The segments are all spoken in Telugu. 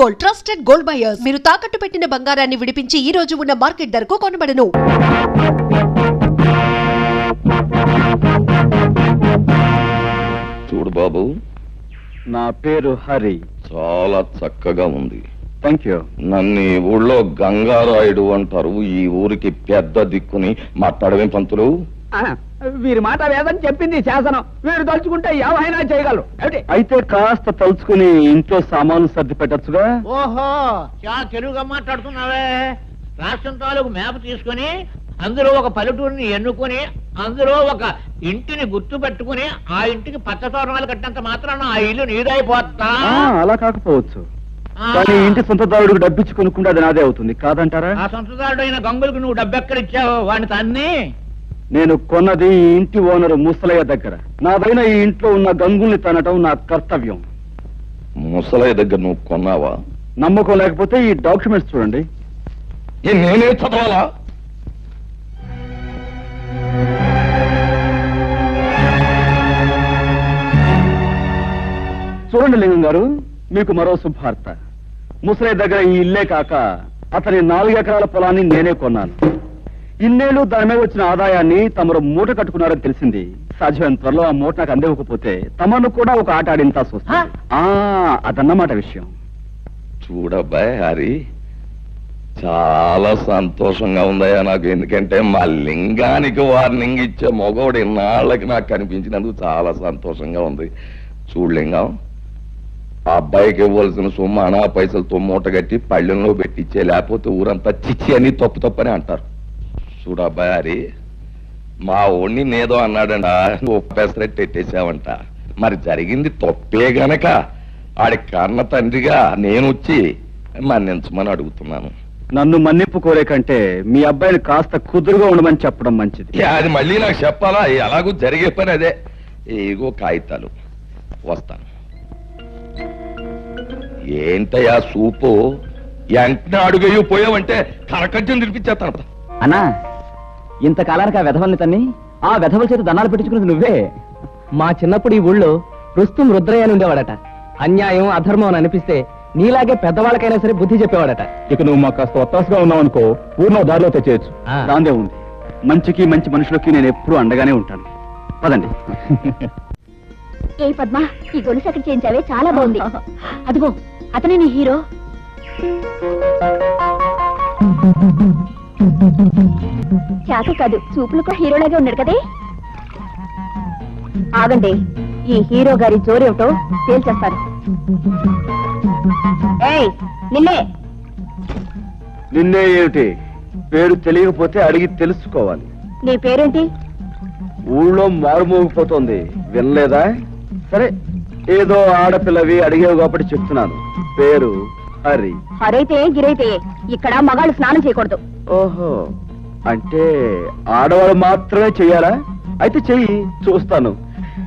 గోల్డ్ ట్రస్టెడ్ గోల్డ్ బయర్స్ మీరు తాకట్టు పెట్టిన బంగారాన్ని విడిపించి ఈ రోజు ఉన్న మార్కెట్ ధరకు కొనబడను. చూడు బాబు. నా పేరు హరి. చాలా చక్కగా ఉంది. థ్యాంక్ యూ నన్ను ఈ ఊళ్ళో గంగారాయుడు అంటారు. ఈ ఊరికి పెద్ద దిక్కుని మాట్లాడమే పంతులు? వీరి మాట వేదని చెప్పింది శాసనం. వీరు తలుచుకుంటే ఏమైనా చేయగలరు. అయితే కాస్త తలుచుకుని ఇంట్లో సామాన్లు సర్ది పెట్టచ్చుగా? ఓహో చాలా తెలుగుగా మాట్లాడుతున్నావే. రాష్ట్రం తాలూకు మ్యాప్ తీసుకుని అందులో ఒక పల్లెటూరిని ఎన్నుకొని అందులో ఒక ఇంటిని గుర్తు పెట్టుకుని ఆ ఇంటికి పచ్చ తోరణాలు కట్టినంత మాత్రాన ఆ ఇల్లు నీదైపోతా. ఆ, అలా కాకపోవచ్చు. ఆ. కానీ ఇంటి సొంతదారుడికి డబ్బిచ్చి కొనుక్కుంటే అది నాదే అవుతుంది. కాదంటారా? ఆ సొంతదారుడు అయిన గంగులకు నువ్వు డబ్బెక్కడిచ్చావు వాడిని తన్ని? నేను కొన్నది ఈ ఇంటి ఓనరు ముసలయ్య దగ్గర. నాదైన ఈ ఇంట్లో ఉన్న గంగుల్ని తనటం నా కర్తవ్యం. ముసలయ్య దగ్గర నువ్వు కొన్నావా? నమ్మకం లేకపోతే ఈ డాక్యుమెంట్స్ చూడండి. ఏ నేనే చదవాలా? చూడండి లింగం గారు మీకు మరో శుభార్త. ముసలయ్య దగ్గర ఈ ఇల్లే కాక అతని నాలుగు ఎకరాల పొలాన్ని నేనే కొన్నాను. ఇన్నేళ్ళు దాని మీద వచ్చిన ఆదాయాన్ని తమరు మూట కట్టుకున్నారని తెలిసింది. సాధ్యమైన త్వరలో ఆ మూట నాకు అందివ్వకపోతే తమను కూడా ఒక ఆట ఆడించాల్సి వస్తుంది ఆ, అదన్నమాట విషయం. చూడబ్బాయ్ హరి. చాలా సంతోషంగా ఉందయ్యా నాకు. ఎందుకంటే మా లింగానికి వార్నింగ్ ఇచ్చే మగవాడు ఇన్నాళ్ళకి నాకు కనిపించినందుకు చాలా సంతోషంగా ఉంది. చూడు లింగం ఆ అబ్బాయికి ఇవ్వాల్సిన సొమ్ము అనా పైసలతో మూట కట్టి పళ్ళెంలో పెట్టించే లేకపోతే ఊరంతా చిచ్చి అని తప్పు తప్పని అంటారు. చూడు అబ్బాయి హరి మా ఓణ్ణి నేదో అన్నాడంట నువ్వు పెసరెట్ ఎట్టేసావంట. మరి జరిగింది తప్పే గనక. ఆడి కన్న తండ్రిగా నేను వచ్చి మన్నించమని అడుగుతున్నాను. నన్ను మన్నింపు కోరే కంటే మీ అబ్బాయిని కాస్త కుదురుగా ఉండమని చెప్పడం మంచిది. అది మళ్ళీ నాకు చెప్పాలా? ఎలాగూ జరిగే పని అదే. ఏగో కాగితాలు. వస్తాను. ఏంటయ్యా సూపు? వెంటనే అడుగయ్యో పోయావంటే కరకజ్జం తినిపించేస్తాను అన్నా ఇంతకాలానికి ఆ వెధవల్ని తన్ని ఆ వెధవల చేత దండాలు పెట్టించుకున్నది నువ్వే. మా చిన్నప్పుడు ఈ ఊళ్ళో రుస్తుం రుద్రయ్య అని ఉండేవాడట. అన్యాయం అధర్మం అని అనిపిస్తే నీలాగే పెద్దవాళ్ళకైనా సరే బుద్ధి చెప్పేవాడట. ఇక నువ్వు మాకు కాస్త ఒత్తాసుగా ఉన్నావు అనుకో ఊరిలో దారిలో తెచ్చేయచ్చు. ఆ. దాందే ఉంది. మంచికి మంచి మనుషులకి నేను ఎప్పుడూ అండగానే ఉంటాను. పదండి. ఏ పద్మ ఈ గొలుసు ఎక్కడ చేయించావే? చాలా బాగుంది. అదిగో అతనే నీ హీరో. చేత కాదు చూపులకు హీరోలాగే ఉన్నాడు కదే. ఆగండి ఈ హీరో గారి జోరేమిటో తేల్చేస్తారు ఏయ్ నిన్నే. నిన్నే ఏమిటి? పేరు తెలియకపోతే అడిగి తెలుసుకోవాలి. నీ పేరేంటి? ఊళ్ళో మారుమోగిపోతోంది. వినలేదా? సరే ఏదో ఆడపిల్లవి అడిగేవి కాబట్టి చెప్తున్నాను. పేరు హరి. హరైతే గిరైతే ఇక్కడ మగాళ్ళు స్నానం చేయకూడదు. ఓహో. అంటే ఆడవాళ్ళు మాత్రమే చెయ్యాలా అయితే చెయ్యి చూస్తాను.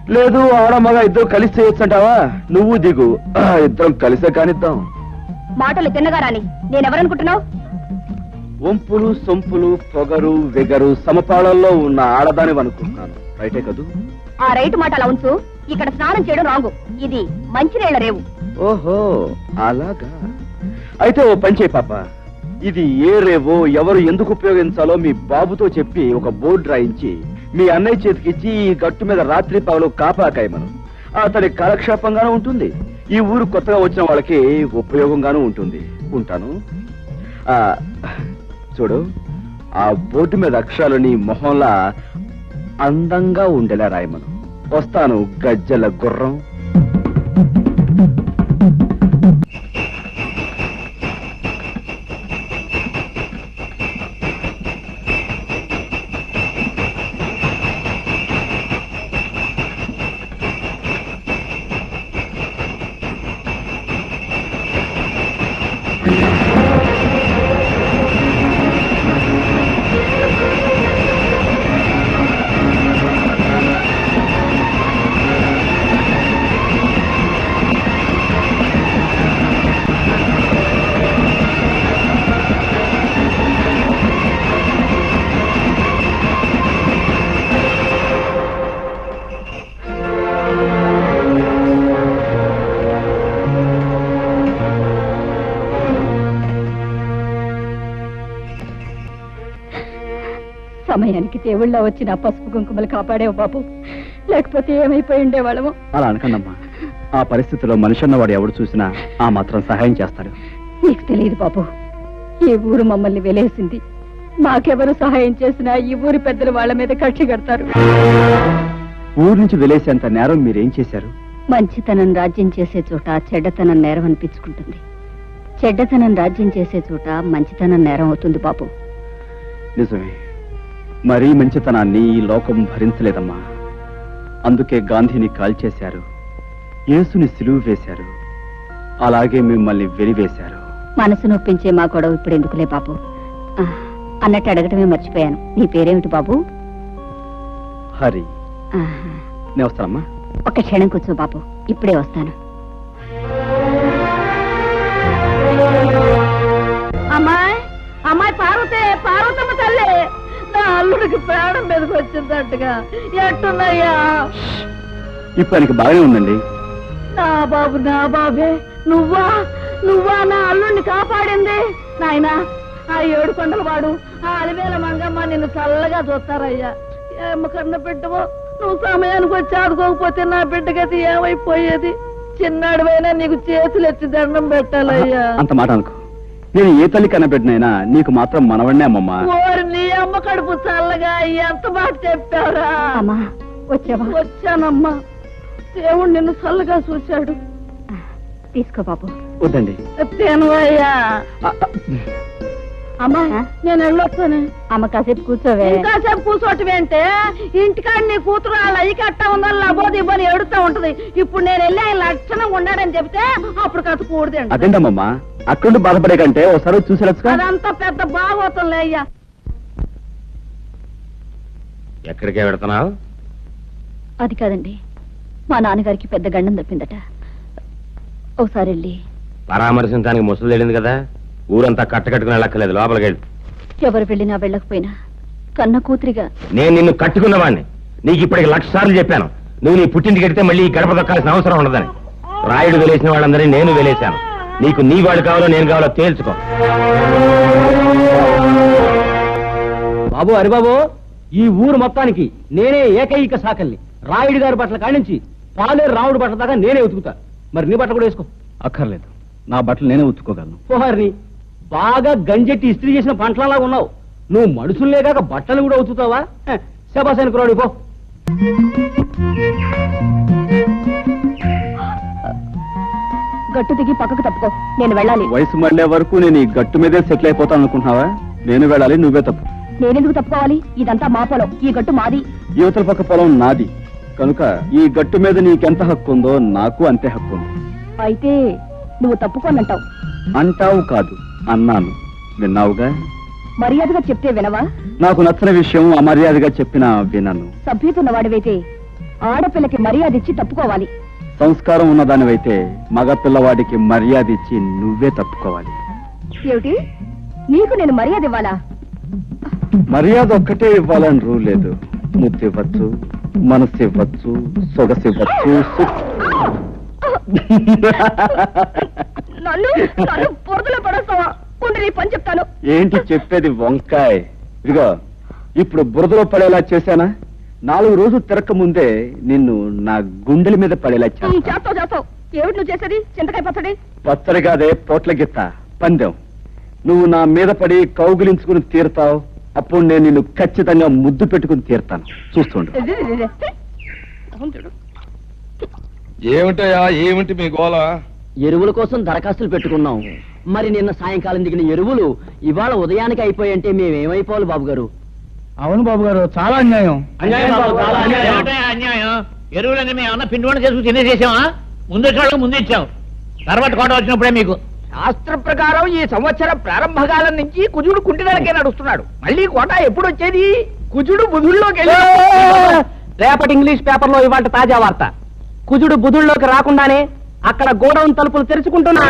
లేదు ఆడ మగ ఇద్దరు కలిసి చేయొచ్చు అంటావా నువ్వు దిగు. ఇద్దరం కలిసే కానిద్దాం. మాటలు తిన్నగా రాని నేనెవరనుకుంటున్నావు? వంపులు సొంపులు పొగరు వెగరు సమపాళల్లో ఉన్న ఆడదాని అనుకుంటున్నాను. రైటే కదూ? ఆ రైటు మాట అలా ఉంచు. ఇక్కడ స్నానం చేయడం రాంగు. ఇది మంచినీళ్ళ రేవు. ఓహో అలాగా. అయితే ఓ పని చేయి పాప. ఇది ఏ రేవో ఎవరు ఎందుకు ఉపయోగించాలో మీ బాబుతో చెప్పి ఒక బోర్డు రాయించి మీ అన్నయ్య చేతికిచ్చి ఈ గట్టు మీద రాత్రి పగలు కాపాకాయమను. అతడి కాలక్షేపంగానూ ఉంటుంది. ఈ ఊరు కొత్తగా వచ్చిన వాళ్ళకి ఉపయోగంగానూ ఉంటుంది. ఉంటాను. ఆ చూడు ఆ బోర్డు మీద అక్షరాలు నీ మొహంలా అందంగా ఉండేలా రాయమను. వస్తాను గజ్జల గుర్రం. సమయానికి దేవుళ్ళ వచ్చిన పసుపు కుంకుమలు కాపాడేవు బాబు. లేకపోతే ఏమైపోయి ఉండేవాళ్ళము? అలా అనకండమ్మా. ఆ పరిస్థితిలో మనిషి అన్నవాడు ఎవడు చూసినా ఆ మాత్రం సహాయం చేస్తాడు. నీకు తెలియదు బాబు. ఈ ఊరు మమ్మల్ని వెలేసింది. మాకెవరు సహాయం చేసినా ఈ ఊరి పెద్దలు వాళ్ళ మీద కక్షి కడతారు. ఊరు నుంచి వెలేసేంత నేరం మీరేం చేశారు? మంచితనం రాజ్యం చేసే చోట చెడ్డతనం నేరం అనిపించుకుంటుంది. చెడ్డతనం రాజ్యం చేసే చోట మంచితనం నేరం అవుతుంది బాబు. నిజమే. మరీ మంచితనాన్ని ఈ లోకం భరించలేదమ్మా. అందుకే గాంధీని కాల్చేశారు. యేసుని సిలువు వేశారు. అలాగే మిమ్మల్ని వెలివేశారు. మనసు నొప్పించే మా గొడవ ఇప్పుడు ఎందుకులే బాబు? ఆ, అన్నట్టు అడగటమే మర్చిపోయాను. నీ పేరేమిటి బాబు? హరి. ఆహా. నేను వస్తానమ్మా. ఒక్క క్షణం కూర్చో బాబు. ఇప్పుడే వస్తాను. అమ్మాయి అమ్మాయి పార్వతే పార్వతమ్మ తల్లి నా అల్లుడికి ప్రాణం మీదకి వచ్చిందట్టుగా ఎట్టున్నాయ్యా? ఇప్పుడు ఆయనకి బాగానే ఉందండి. నా బాబు నా బాబే నువ్వా? నువ్వా నా అల్లుడిని కాపాడింది? నాయనా ఆ ఏడు కొండల వాడు ఆ అలివేల మంగమ్మ నిన్ను చల్లగా చూస్తారయ్యా. ఏమ కన్న బిడ్డవో నువ్వు సమయానికి వచ్చి ఆడుకోకపోతే నా బిడ్డ గతి ఏమైపోయేది? చిన్నాడువైనా నీకు చేతులు ఎత్తి దండం పెట్టాలయ్యా. అంత మాట అనుకో. నేను ఏ తల్లి కనబెట్టినైనా నీకు మాత్రం మనవడినే అమ్మమ్మా. ఓరి నీ అమ్మ కడుపు చల్లగా ఎంత మాట చెప్పావురా? అమ్మా వచ్చావా? వచ్చానమ్మా. దేవుడు నిన్ను చల్లగా చూశాడు. తీసుకో బాబు. వద్దండి. తినవయ్యా అమ్మా నేను వెళ్ళొస్తాను. అమ్మ కాసేపు కూర్చోవే. కాసేపు కూర్చోటం ఏంటే ఇంటికాడ నీ కూతురు వాళ్ళ అయ్యి కట్ట ఉందని లబోది ఇవ్వని ఎడుతా ఉంటది. ఇప్పుడు నేను వెళ్ళి ఆయన లక్షణంగా ఉన్నాడని చెప్తే అప్పుడు కథ కూడదండి అదేంటమ్మమ్మా అక్కడుండి బాధపడే కంటే ఒకసారి చూసేలచ్చుగా అదంతా పెద్ద బాగోతుందిలే అయ్యా. ఎక్కడికే పెడుతున్నావు అది కాదండి. మా నాన్నగారికి పెద్ద గండం తప్పిందట. ఒకసారి వెళ్ళి. పరామర్శించడానికి ముసలు తెలియదు కదా? ఊరంతా కట్టకట్టుకుని వెళ్ళక్కర్లేదు లోపలికి వెళ్ళి. ఎవరు వెళ్ళినా వెళ్ళకపోయినా కన్న కూతురిగా. నేను నిన్ను కట్టుకున్నవాడిని నీకు ఇప్పటికి లక్ష సార్లు చెప్పాను. నువ్వు నీ పుట్టింటికి వెడితే మళ్ళీ ఈ గడప దొక్కాల్సిన అవసరం ఉండదని. రాయుడు వెలేసిన వాళ్ళందరినీ నేను వెలేశాను. నీకు నీ వాడు కావాలో నేను కావాలో తేల్చుకో. బాబు హరిబాబు ఈ ఊరు మొత్తానికి నేనే ఏకైక సాకల్ని. రాయుడు గారి బట్టల కాడించి పాలేరు రాముడు బట్టల దాకా నేనే ఉతుకుతా. మరి నీ బట్టలు కూడా వేసుకో. అక్కర్లేదు. నా బట్టలు నేనే ఉత్తుకోగలను పోహారిని బాగా గంజెట్టి ఇస్త్రీ చేసిన పంటలలా ఉన్నావు. నువ్వు మనుషుల్లే కాక బట్టలు కూడా ఉతుకుతావా? హ, శబాసానికి రాడు పో. గట్టు దిగి పక్కకు తప్పుకో. నేను వెళ్ళాలి. వయసు మళ్ళే వరకు నేను ఈ గట్టు మీదే సెటిల్ అయిపోతాను అనుకుంటున్నావా? నేను వెళ్ళాలి నువ్వే తప్పు. నేనెందుకు తప్పుకోవాలి? ఇదంతా మా పొలం. ఈ గట్టు మాది. యువతల పక్క పొలం నాది. కనుక ఈ గట్టు మీద నీకెంత హక్కు ఉందో నాకు అంతే హక్కు ఉంది అయితే నువ్వు తప్పుకోనంటావు. అంటావు కాదు అన్నాను. విన్నావుగా? మర్యాదగా చెప్తే వినవా? నాకు నచ్చని విషయం అమర్యాదగా చెప్పినా వినను. సభ్యతున్న వాడివైతే ఆడపిల్లకి మర్యాద ఇచ్చి తప్పుకోవాలి. సంస్కారం ఉన్నదానివైతే మగ పిల్లవాడికి మర్యాద ఇచ్చి నువ్వే తప్పుకోవాలి. ఏమిటి? నీకు నేను మర్యాద ఇవ్వాలా? మర్యాద ఒక్కటే ఇవ్వాలని రూల్ లేదు. ముద్దు ఇవ్వచ్చు మనసు ఇవ్వచ్చు సొగసు ఇవ్వచ్చు సు- నన్ను నన్ను బురదలో పడేస్తావా? ఉండి నీ పని చెప్తాను. ఏంటి చెప్పేది వంకాయ్? ఇదిగో ఇప్పుడు బురదలో పడేలా చేశానా? నాలుగు రోజులు తిరక్క ముందే నిన్ను నా గుండెల మీద పడేలా చేస్తావు చేస్తావు. ఏమిటి నువ్వు చేసేది? చింతకాయ పచ్చడి? పచ్చడి కాదే పోట్ల గిత్త. పందెం. నువ్వు నా మీద పడి కౌగిలించుకుని తీరుతావు. అప్పుడు నేను నిన్ను ఖచ్చితంగా ముద్దు పెట్టుకుని తీరుతాను. చూస్తుండు. ఏమిటయా ఏమిటి మీ గోల? ఎరువుల కోసం దరఖాస్తులు పెట్టుకున్నాం మరి నిన్న సాయంకాలం దిగిన ఎరువులు ఇవాళ ఉదయానికి అయిపోయంటే మేమేమైపోవాలి బాబు గారు అవును బాబు గారు చాలా అన్యాయం. ఏమిటా అన్యాయం ఎరువులన్నీ మేము ఏమన్నా పిండి వంట చేసుకుని తినేసేసామా ముందు వచ్చిన వాళ్ళకి ముందు ఇచ్చాం. తర్వాత కోట వచ్చినప్పుడే మీకు. శాస్త్ర ప్రకారం ఈ సంవత్సరం ప్రారంభకాలం నుంచి కుజుడు కుంటినరకే నడుస్తున్నాడు. మళ్ళీ కోట ఎప్పుడు వచ్చేది? కుజుడు బుధుల్లోకి వెళ్ళి రేపటి ఇంగ్లీష్ పేపర్లో ఇవాళ తాజా వార్త. కుజుడు బుధుల్లోకి రాకుండానే అక్కడ గోడౌన్ తలుపులు తెరుచుకుంటున్నా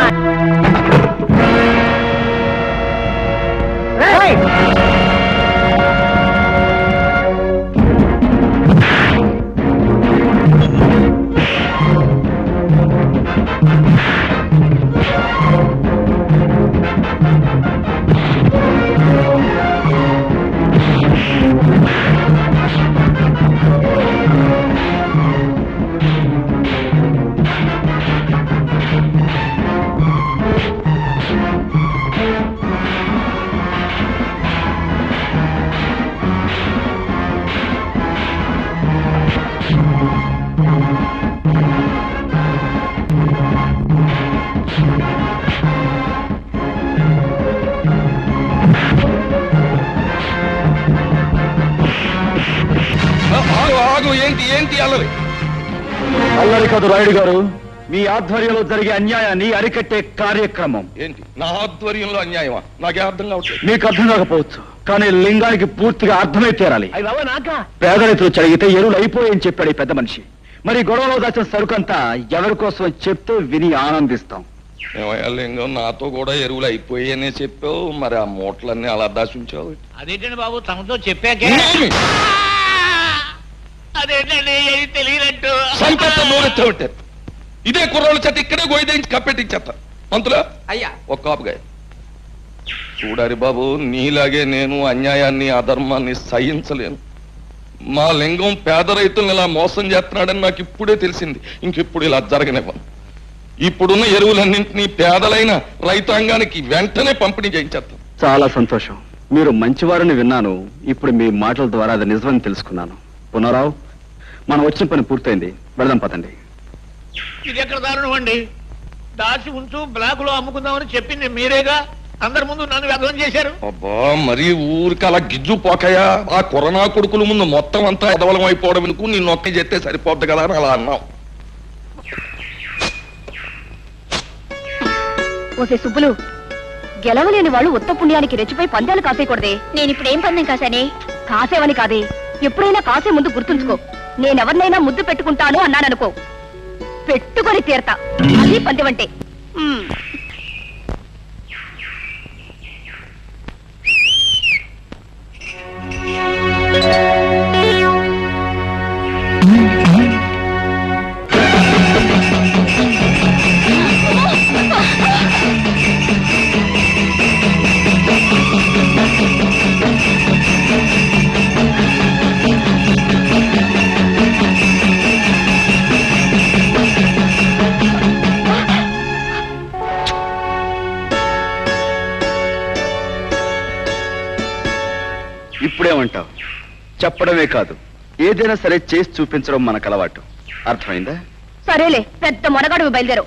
కాదు రాయుడు గారు మీ ఆధ్వర్యంలో జరిగే అన్యాయాన్ని అరికట్టే కార్యక్రమం. ఏంటి? నా ఆధ్వర్యంలో అన్యాయమా? నాకే అర్థం కావట్లేదు. మీకు అర్థం కాకపోవచ్చు కానీ లింగానికి పూర్తిగా అర్థమై తీరాలి. అయ్యి బాబా నాకా? పేద రైతులు చదివితే ఎరువులు అయిపోయాయని చెప్పాడు ఈ పెద్ద మనిషి. మరి గొడవలో దాచిన సరుకంతా ఎవరి కోసం చెప్తే విని ఆనందిస్తాం. ఏమయ్యా లింగం నాతో కూడా ఎరువులు అయిపోయాయనే చెప్పావు. మరి ఆ మూటలన్నీ అలా దాచుంచావు. అదేంటండి బాబు తమతో చెప్పాకే? అదేంటండి? ఏది తెలియనట్టు? సంపెత్త నోరెత్తే ఉంటారు. ఇదే కుర్రోళ్ళ చేత ఇక్కడే గోయిదేంచి కప్పెట్టించేస్తారు. పంతులు అయ్యా. ఒక కాపుగా చూడారి బాబు నీలాగే నేను అన్యాయాన్ని అధర్మాన్ని సహించలేను. మా లింగం పేద రైతులను ఇలా మోసం చేస్తున్నాడని నాకు ఇప్పుడే తెలిసింది. ఇంకెప్పుడు ఇలా జరగనివ్వను. ఇప్పుడున్న ఎరువులన్నింటినీ పేదలైన రైతాంగానికి వెంటనే పంపిణీ చేయించేస్తాం చాలా సంతోషం. మీరు మంచివారని విన్నాను. ఇప్పుడు మీ మాటల ద్వారా అది నిజమని తెలుసుకున్నాను. పునరావు మనం వచ్చిన పని పూర్తయింది. వెళదాం పదండి. ఇది ఎక్కడ దారుణం అండి? దాచి ఉంచు బ్లాక్లో అమ్ముకుందామని చెప్పింది మీరేగా? అందరి ముందు నన్ను వ్యర్థం చేశారు? అబ్బా మరి ఊరికి అలా గిజ్జు పోకయా ఆ కరోనా కొడుకుల ముందు మొత్తం అంతా ఎదవలం అయిపోవడం ఎందుకు? నిన్ను ఒక్క చెప్తే సరిపోద్ది కదా అని అలా అన్నాం ఓసే సుబ్బులు గెలవలేని వాళ్ళు ఉత్త పుణ్యానికి రెచ్చిపోయి పందాలు కాసేయకూడదే. నేను ఇప్పుడు ఏం పందెం కాసానే కాసేవని కాదే. ఎప్పుడైనా కాసే ముందు గుర్తుంచుకో. నేనెవరినైనా ముద్దు పెట్టుకుంటాను అన్నాననుకో. పెట్టుకొని తీరతా. అది పందివంటే. చెప్పడమే కాదు. ఏదైనా సరే చేసి చూపించడం మనకు అలవాటు. అర్థమైందా? సరేలే పెద్ద మొనగడువు బయలుదేరు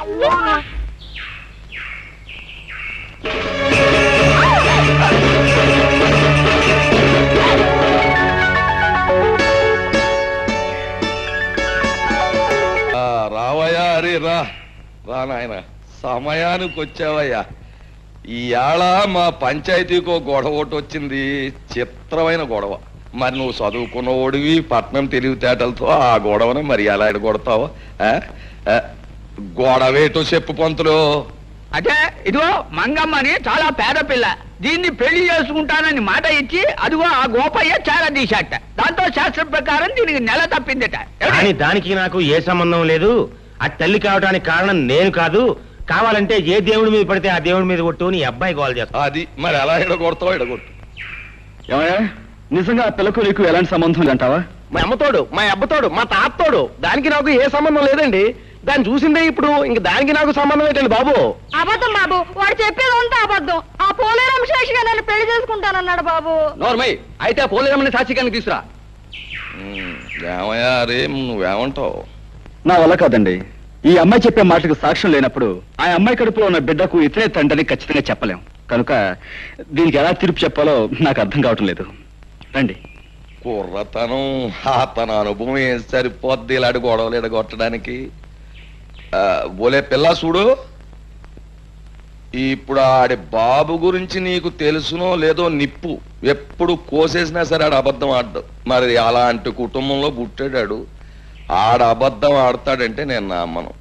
ఆ, రావయ్యా అరే రా. రా నాయన. సమయానికి వచ్చావయ్యా. ఇవాళ మా పంచాయతీకి గొడవ ఒకటి వచ్చింది. చిత్రమైన గొడవ. మరి నువ్వు చదువుకున్న ఓడివి పట్నం తెలివితేటలతో ఆ గొడవని మరి ఎలా ఎడగొడతావు గొడవేటో చెప్పు పంతులు. అదే ఇదిగో మంగమ్మని చాలా పేద పిల్ల. దీన్ని పెళ్ళి చేసుకుంటానని మాట ఇచ్చి అదిగో ఆ గోపయ్య చాలా తీశాట. దాంతో శాస్త్రం ప్రకారం దీనికి నెల తప్పిందట. కానీ దానికి నాకు ఏ సంబంధం లేదు. ఆ తల్లి కావడానికి కారణం నేను కాదు. కావాలంటే ఏ దేవుడి మీద పడితే ఆ దేవుడి మీద కొట్టు నీ అబ్బాయి గోల్ చేస్తా అది మరి ఎలా ఎడగొడతావు ఎడగొట్టు. ఏమయ్యా? నిజంగా ఆ పిల్లకు నీకు ఎలాంటి సంబంధం అంటావా మా అమ్మతోడు మా అబ్బతోడు మా తాతతోడు దానికి నాకు ఏ సంబంధం లేదండి. దాన్ని చూసిందే ఇప్పుడు ఇంక దానికి నాకు సంబంధం ఏంటండి బాబు? అబద్ధం బాబు వాడు చెప్పేదంతా అబద్ధం. ఆ పోలేరం శేషిగా నన్ను పెళ్ళి చేసుకుంటానన్నాడు బాబు. నోర్మై అయితే ఆ పోలేరమ్మని సాక్షిగానికి తీసురా ఏమయ్యా నువ్వేమంటావు? నా వల్ల కాదండి. ఈ అమ్మాయి చెప్పే మాటకు సాక్ష్యం లేనప్పుడు ఆ అమ్మాయి కడుపులో ఉన్న బిడ్డకు ఇతనే తండ్రిని ఖచ్చితంగా చెప్పలేం. కనుక దీనికి ఎలా తీర్పు చెప్పాలో నాకు అర్థం కావటం లేదు. రండి. కుర్రతనం ఆ తన అనుభవం ఏం సరిపోద్ది? ఇలాంటి గొడవలు ఎడగొట్టడానికి. బోలే పిల్ల చూడు. ఇప్పుడు ఆడి బాబు గురించి నీకు తెలుసునో లేదో నిప్పు. ఎప్పుడు కోసేసినా సరే ఆడు అబద్ధం ఆడదు మరి అలాంటి కుటుంబంలో పుట్టాడాడు. ఆడ అబద్ధం ఆడతాడంటే నేను నమ్మను.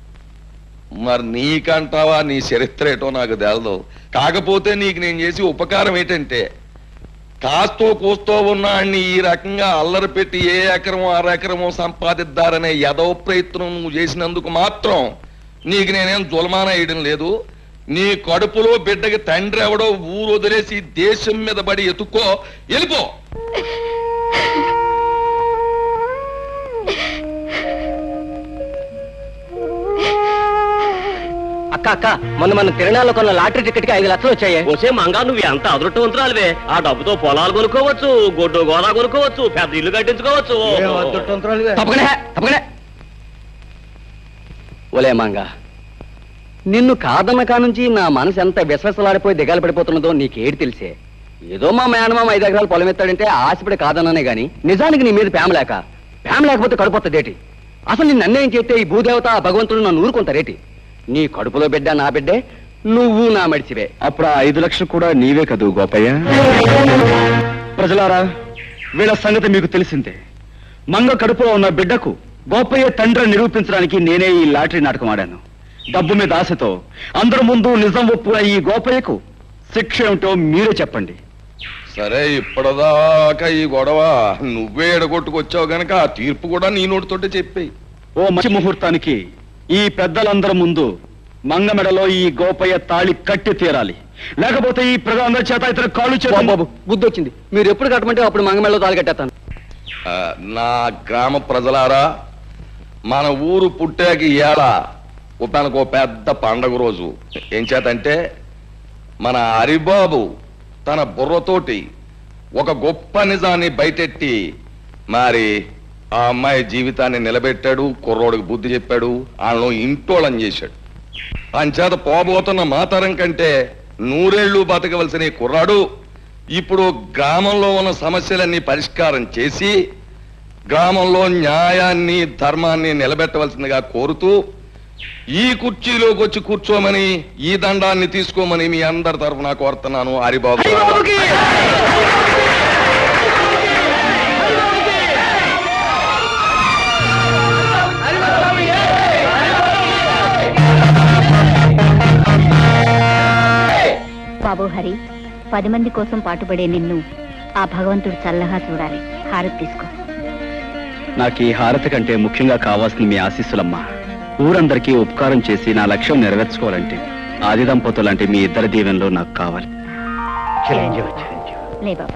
మరి నీకంటావా? నీ చరిత్ర ఏటో నాకు తెలదు. కాకపోతే నీకు నేను చేసి ఉపకారం ఏంటంటే కాస్తో కూస్తో ఉన్నాన్ని ఈ రకంగా అల్లరి పెట్టి ఏ ఎకరమో అర ఎకరమో సంపాదిద్దారనే యదవ ప్రయత్నం నువ్వు చేసినందుకు మాత్రం నీకు నేనేం జులమాన వేయడం లేదు. నీ కడుపులో బిడ్డకి తండ్రి ఎవడో ఊరు వదిలేసి దేశం మీద పడి ఎత్తుక్కో. వెళ్ళిపో. అక్క అక్క మొన్న మన తిరణాల్లో కొన్న లాటరీ టికెట్కి ఐదు లక్షలు వచ్చాయి. వచ్చే మంగా నువ్వు ఎంత అదృష్టవంతురాలివే. ఆ డబ్బుతో పొలాలు కొనుక్కోవచ్చు గొడ్డు గోదా కొనుక్కోవచ్చు పెద్ద ఇల్లు కట్టించుకోవచ్చు. తప్పకనే తప్పకనే ఒలే మంగ నిన్ను కాదన్న కానుంచి నా మనసు ఎంత విశ్వసలాడిపోయి దిగాలు పడిపోతున్నదో నీకేడు తెలిసే? ఏదో మా మేనమామ ఐదు ఎకరాలు పొలం ఎత్తాడంటే ఆశపడి కాదన్నానే గాని నిజానికి నీ మీద ప్రేమ లేక ప్రేమ లేకపోతే కడుపుతుందేటి అసలు నిన్ను అన్యాయం చేస్తే ఈ భూదేవత ఆ భగవంతుడు నన్ను ఊరుకుంటారేటి? నీ కడుపులో బిడ్డ నా బిడ్డే నువ్వు నా మడిచివే. అప్పుడు ఆ ఐదు లక్షలు కూడా నీవే కదూ గోపయ్య? ప్రజలారా వీళ్ళ సంగతి మీకు తెలిసిందే. మంగ కడుపులో ఉన్న బిడ్డకు గోపయ్య తండ్రి నిరూపించడానికి నేనే ఈ లాటరీ నాటకం ఆడాను. డబ్బు మీద ఆశతో అందరి ముందు నిజం ఒప్పున ఈ గోపయ్యకు శిక్ష ఏమిటో మీరే చెప్పండి. సరే ఇప్పటిదాకా ఈ గొడవ నువ్వే ఎడగొట్టుకొచ్చావు గనక ఆ తీర్పు కూడా నీ నోటితోటే చెప్పేయి. ఓ మంచి ముహూర్తానికి ఈ పెద్దలందరి ముందు మంగ మెడలో ఈ గోపయ్య తాళి కట్టి తీరాలి. లేకపోతే ఈ ప్రజలందరి చేత ఇతర కాళ్ళు చేత బాబు బుద్ధి వచ్చింది మీరు ఎప్పుడు కట్టమంటే అప్పుడు మంగ మెడలో తాళి కట్టేస్తాను. ఆ, నా గ్రామ ప్రజలారా మన ఊరు పుట్టాక ఇవాళ ఓ పెద్ద పండగ రోజు. ఏం చేతంటే మన హరిబాబు తన బుర్రతోటి ఒక గొప్ప నిజాన్ని బయటెట్టి మరి ఆ అమ్మాయి జీవితాన్ని నిలబెట్టాడు కుర్రోడికి బుద్ధి చెప్పాడు వాళ్ళను ఇంటోళం చేశాడు. అంచేత పోబోతున్న మాతరం కంటే నూరేళ్ళు బతకవలసిన కుర్రాడు ఇప్పుడు గ్రామంలో ఉన్న సమస్యలన్నీ పరిష్కారం చేసి గ్రామంలో న్యాయాన్ని ధర్మాన్ని నిలబెట్టవలసిందిగా కోరుతూ ఈ కుర్చీలోకి వచ్చి కూర్చోమని ఈ దండాన్ని తీసుకోమని మీ అందరి తరఫున కోరుతున్నాను. హరిబాబు బాబు హరి పది మంది కోసం పాటుపడే నిన్ను ఆ భగవంతుడు చల్లగా చూడాలి. హారతి తీసుకో. నాకు ఈ హారతి కంటే ముఖ్యంగా కావాల్సింది మీ ఆశీస్సులమ్మా. ఊరందరికీ ఉపకారం చేసి నా లక్ష్యం నెరవేర్చుకోవాలంటే ఆది దంపతులంటే మీ ఇద్దరి దీవెనలో నాకు కావాలి. లే బాబు.